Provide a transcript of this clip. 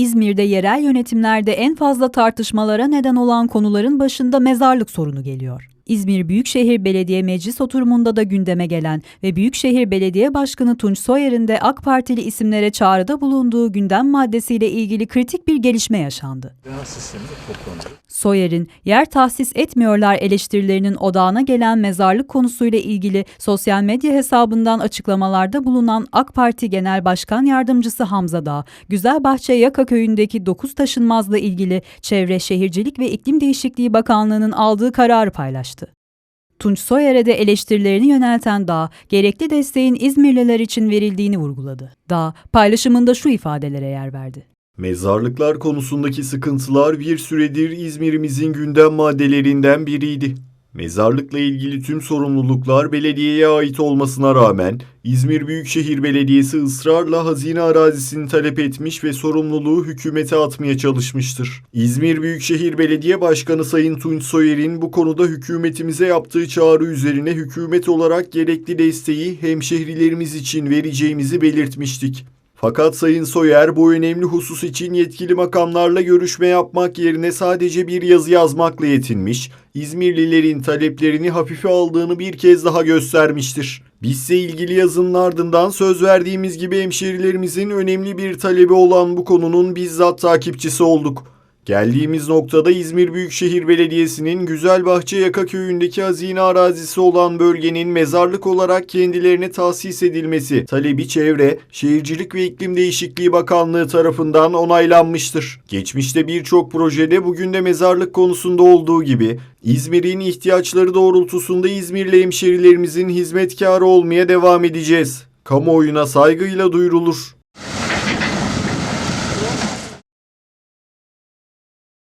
İzmir'de yerel yönetimlerde en fazla tartışmalara neden olan konuların başında mezarlık sorunu geliyor. İzmir Büyükşehir Belediye Meclis oturumunda da gündeme gelen ve Büyükşehir Belediye Başkanı Tunç Soyer'in de AK Partili isimlere çağrıda bulunduğu gündem maddesiyle ilgili kritik bir gelişme yaşandı. Soyer'in yer tahsis etmiyorlar eleştirilerinin odağına gelen mezarlık konusuyla ilgili sosyal medya hesabından açıklamalarda bulunan AK Parti Genel Başkan Yardımcısı Hamza Dağ, Güzelbahçe Yaka Köyü'ndeki 9 taşınmazla ilgili Çevre Şehircilik ve İklim Değişikliği Bakanlığı'nın aldığı kararı paylaştı. Tunç Soyer'e de eleştirilerini yönelten Dağ, gerekli desteğin İzmirliler için verildiğini vurguladı. Dağ, paylaşımında şu ifadelere yer verdi. Mezarlıklar konusundaki sıkıntılar bir süredir İzmir'imizin gündem maddelerinden biriydi. Mezarlıkla ilgili tüm sorumluluklar belediyeye ait olmasına rağmen İzmir Büyükşehir Belediyesi ısrarla hazine arazisini talep etmiş ve sorumluluğu hükümete atmaya çalışmıştır. İzmir Büyükşehir Belediye Başkanı Sayın Tunç Soyer'in bu konuda hükümetimize yaptığı çağrı üzerine hükümet olarak gerekli desteği hemşehrilerimiz için vereceğimizi belirtmiştik. Fakat Sayın Soyer bu önemli husus için yetkili makamlarla görüşme yapmak yerine sadece bir yazı yazmakla yetinmiş, İzmirlilerin taleplerini hafife aldığını bir kez daha göstermiştir. Bizse ilgili yazının ardından söz verdiğimiz gibi hemşerilerimizin önemli bir talebi olan bu konunun bizzat takipçisi olduk. Geldiğimiz noktada İzmir Büyükşehir Belediyesi'nin Güzelbahçe Yaka Köyü'ndeki hazine arazisi olan bölgenin mezarlık olarak kendilerine tahsis edilmesi talebi Çevre, Şehircilik ve İklim Değişikliği Bakanlığı tarafından onaylanmıştır. Geçmişte birçok projede bugün de mezarlık konusunda olduğu gibi İzmir'in ihtiyaçları doğrultusunda İzmirli hemşerilerimizin hizmetkarı olmaya devam edeceğiz. Kamuoyuna saygıyla duyurulur.